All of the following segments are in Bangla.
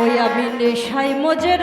ওই আমি নেশাই মজের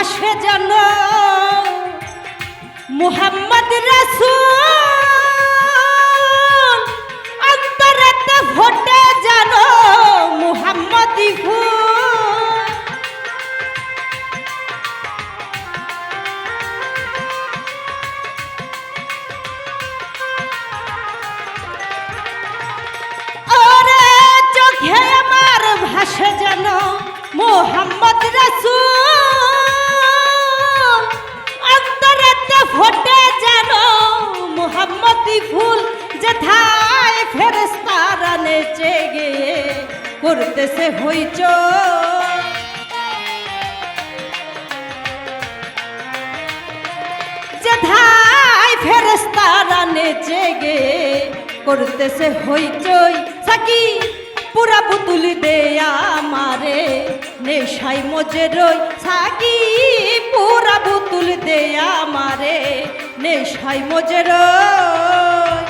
ভাসে যেন মুহাম্মদ রাসূল। অন্তরেতে ফোটে যেন মুহাম্মদি ওরে চোখে আমার ভাসে যেন মোহাম্মদ রাসূল। করতেছে হইচই যেথায় ফেরেস্তারা নেচে গে করতেছে হইচই সাকি, পুরা পুতুল দে আমারে নেশাই মজে রই। সাকি, পুরা পুতুল দে আমারে নেশাই মজে রই।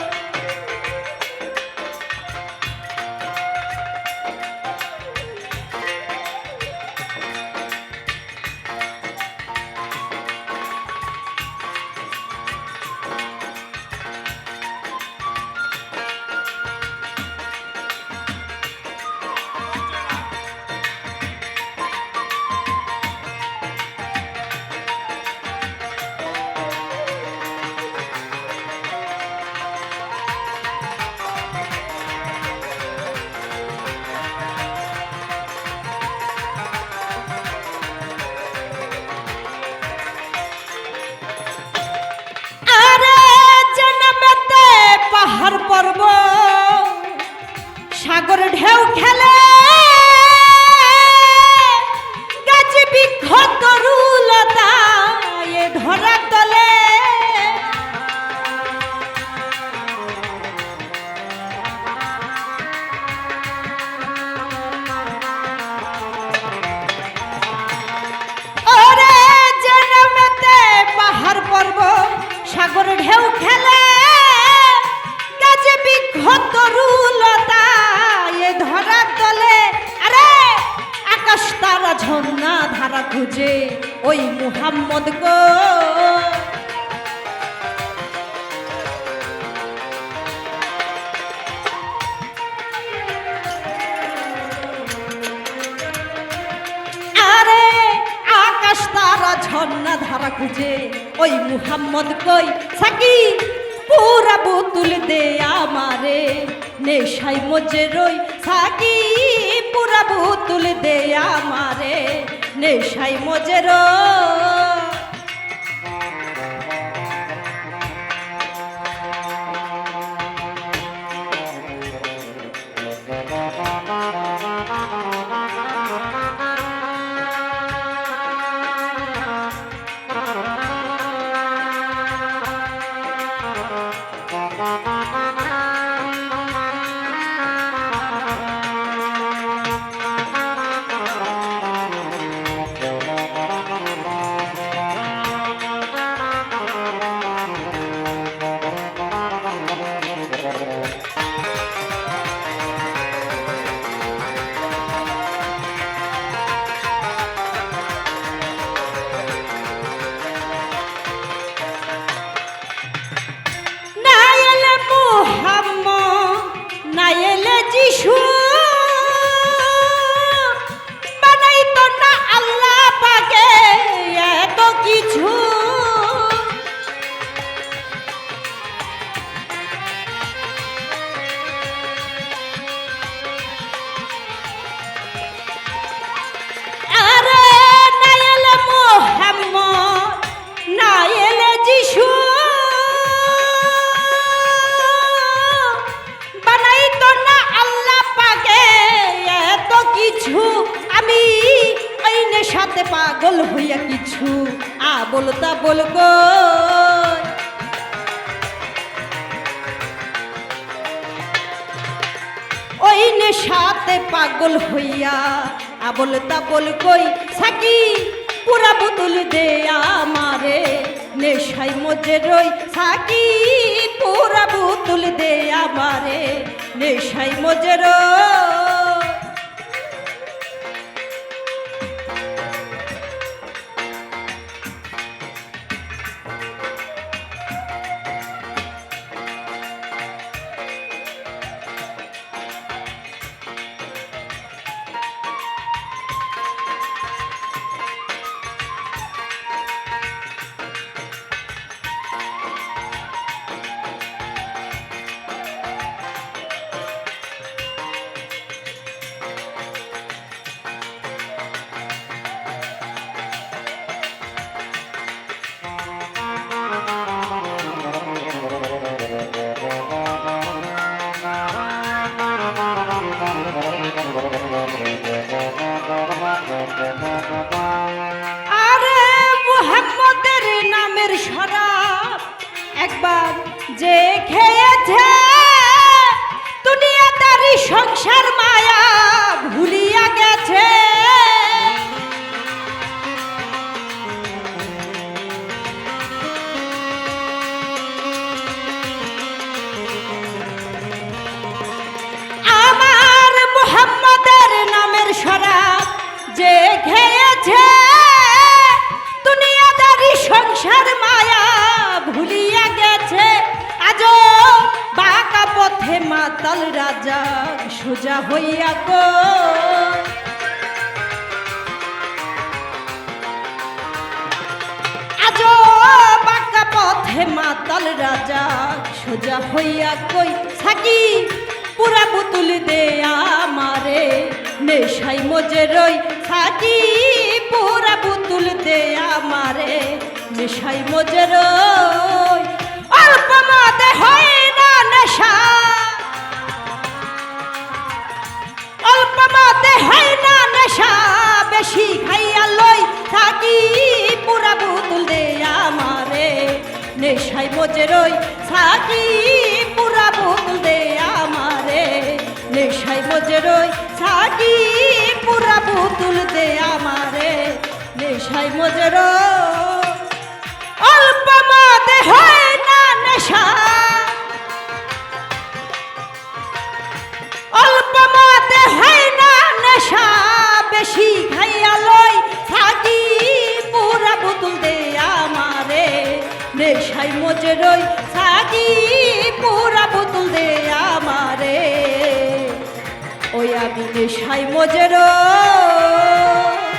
পাহাড় পর্ব সাগর ঢেউ খেলে ঝর্ণা ধারা খুঁজে ওই মুহাম্মদ গো। ঝর্ণা ধারা খুঁজে ওই মুহাম্মদ কই? সাকি, পুরা বোতুল দে আমারে নেশাই মজে রই। সাকি পুরা ভূতুল দে আমারে নেশাই মজে পাগল হইয়া কিছু আ বলতা বলগো ওই নেশাতে পাগল হইয়া আ আবল তাবল কই? সাকি, পুরা বোতল দে আমারে নেশাই মজে রই। সাকি, পুরা বোতল দে আমারে নেশাই মজে রই। আরে মুহাম্মদের নামের শরাব একবার যে খেয়েছে দুনিয়াদারি সংসার মায়া ভুলিয়া সোজা হইয়া গো। আজও বাঁকা পথে মাতাল রাজা, সোজা হইয়া কই থাকি পুরা পুতুল দে আমারে নেশাই মজে রই থাকি পুরা পুতুল দে আমারে নেশাই মজে রই। অল্প মাদে হয় না নেশা নেশাই মজে রই থাকি পুরা বোতল দে আমারে। নেশাই মজে রই থাকি পুরা বোতল দে আমারে। নেশাই মজে রই অল্প মাতে হয় না নেশা। অল্প মাতে হয় না নেশা। বেশি নেশাই মজে রই সাজি পুরা বোতল দে আমারে। ওই আমি নেশাই মজে রই।